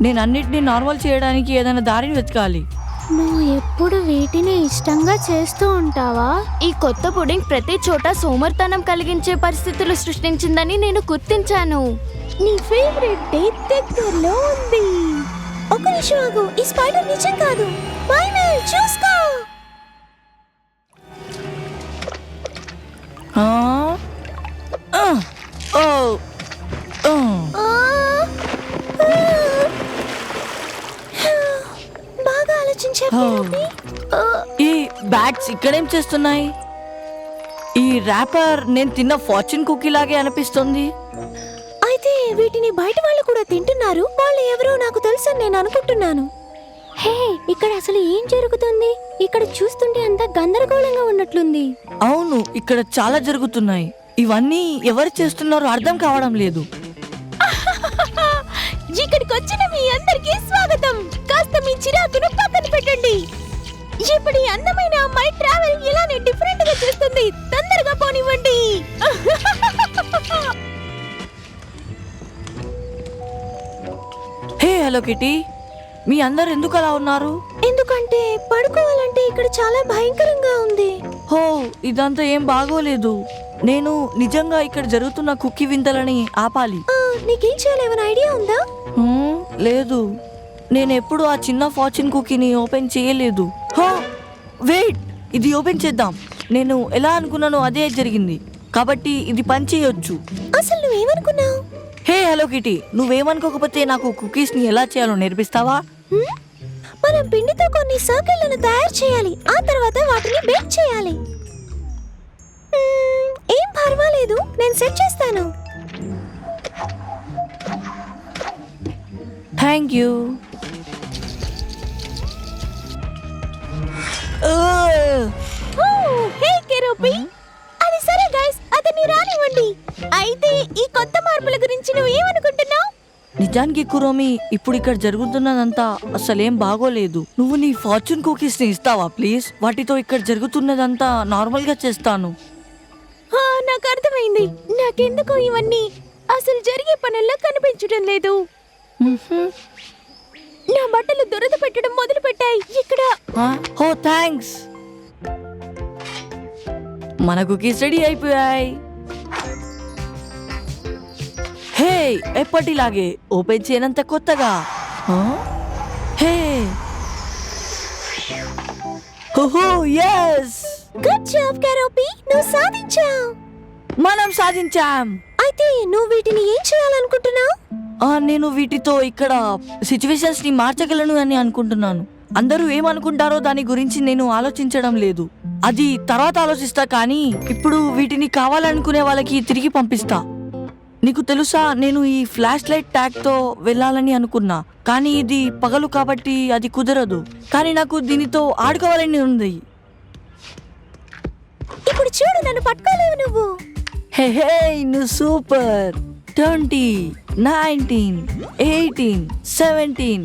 నేను అన్నిటినీ నార్మల్ చేయడానికి ఏదైనా దారిని వెతకాలి. నువ్వు ఎప్పుడు వీటిని ఇష్టంగా చేస్తూ ఉంటావా? ఈ కొత్త పుడింగ్ ప్రతి చోట సోమర్తనం కలిగించే పరిస్థితులు సృష్టించిందని నేను గుర్తించాను. నీ ఫేవరెట్ డేట్ దగ్గరలో ఉంది. ఒక నిమిషం ఈ స్పైడర్ నిజం కాదు. బై బాగా ఆలోచించే. ఈ బ్యాగ్స్ ఇక్కడేం చేస్తున్నాయి? ఈ ర్యాపర్ నేను తిన్న ఫార్చ్యూన్ కుకీ లాగే అనిపిస్తుంది. అయితే వీటిని బయట వాళ్ళు కూడా తింటున్నారు. వాళ్ళు ఎవరో నాకు తెలుసని నేను అనుకుంటున్నాను. హే ఇక్కడ అసలు ఏం జరుగుతుంది? ఇక్కడ చూస్తుంటే అంతా గందరగోళంగా ఉన్నట్లుంది. అవును ఇక్కడ చాలా జరుగుతున్నాయి. ఇవన్నీ ఎవరు చేస్తున్నారో అర్థం కావడం లేదు. Hello kitty. మీ అందరు ఎందుకు అలా ఉన్నారు? ఎందుకంటే పడుకోవాలంటే ఇక్కడ చాలా భయంకరంగా ఉంది. హో ఇదంతా ఏం బాగోలేదు. నేను నిజంగా ఇక్కడ జరుగుతున్న కుక్కీ వింతలని ఆపాలి. ఆ, నీకేం చేయాలేమని ఐడియా ఉందా? హ్మ్, లేదు. నేను ఎప్పుడు ఆ చిన్న ఫార్చ్యూన్ కుకీని ఓపెన్ చేయలేదు. హో వెయిట్. ఇది ఓపెన్ చేద్దాం. నేను ఎలా అనుకున్నానో అదే జరిగింది. కాబట్టి ఇది పని చేయొచ్చు. అసలు నువ్వేమనుకున్నావు? హే హలో కిటీ నువ్వేమనుకోకపోతే నాకు కుకీస్ని ఎలా చేయాలో నేర్పిస్తావా? మనం పిండితో కొన్ని సర్కిళ్ళను తయారు చేయాలి. ఆ తర్వాత వాటిని బేక్ చేయాలి. ఏం పర్వాలేదు. నేను సెట్ చేస్తాను. Thank you oh, hey Keroppi. అది సరే గైస్ అతన్ని రానివ్వండి. అయితే ఈ కొత్త మార్పుల గురించి నువ్వు ఏమనుకుంటున్నావు? నిజానికి కురోమి ఇప్పుడు ఇక్కడ జరుగుతున్నదంతా అసలేం బాగోలేదు. నువ్వు నీ ఫార్చ్యూన్ కుకీస్ని ఇస్తావా ప్లీజ్ వాటితో ఇక్కడ జరుగుతున్నదంతా నార్మల్గా చేస్తాను. నాకు అర్థమైంది. నాకెందుకు ఇవన్నీ? అసలు జరిగే పనుల్లో కనిపించడం లేదు. నా బట్టలు దురద పెట్టడం మొదలు పెట్టాయి ఇక్కడ? ఓ థ్యాంక్స్ మన కుకీస్ రెడీ అయిపోయాయి. హే ఎప్పటిలాగే ఓపెన్ చేయనంత కొత్తగా? హే. ఓహో ఎస్ గుడ్ జాబ్ కెరోపి నువ్వు సాధించావు. మనం సాధించాం. అయితే నువ్వు వీటిని ఏం చేయాలనుకుంటున్నావు? నేను వీటితో ఇక్కడ సిచ్యువేషన్స్ని మార్చగలను అని అనుకుంటున్నాను. అందరూ ఏమనుకుంటారో దాని గురించి నేను ఆలోచించడం లేదు. అది తర్వాత ఆలోచిస్తా కానీ ఇప్పుడు వీటిని కావాలనుకునే వాళ్ళకి తిరిగి పంపిస్తా. నీకు తెలుసా నేను ఈ ఫ్లాష్ లైట్ ట్యాగ్తో వెళ్ళాలని అనుకున్నా. కానీ ఇది పగలు కాబట్టి అది కుదరదు. కానీ నాకు దీనితో ఆడుకోవాలని ఉంది. ఇప్పుడు చూడు నన్ను పట్టుకోలేవు నువ్వు. హే హే నువ్వు super. Twenty nineteen eighteen seventeen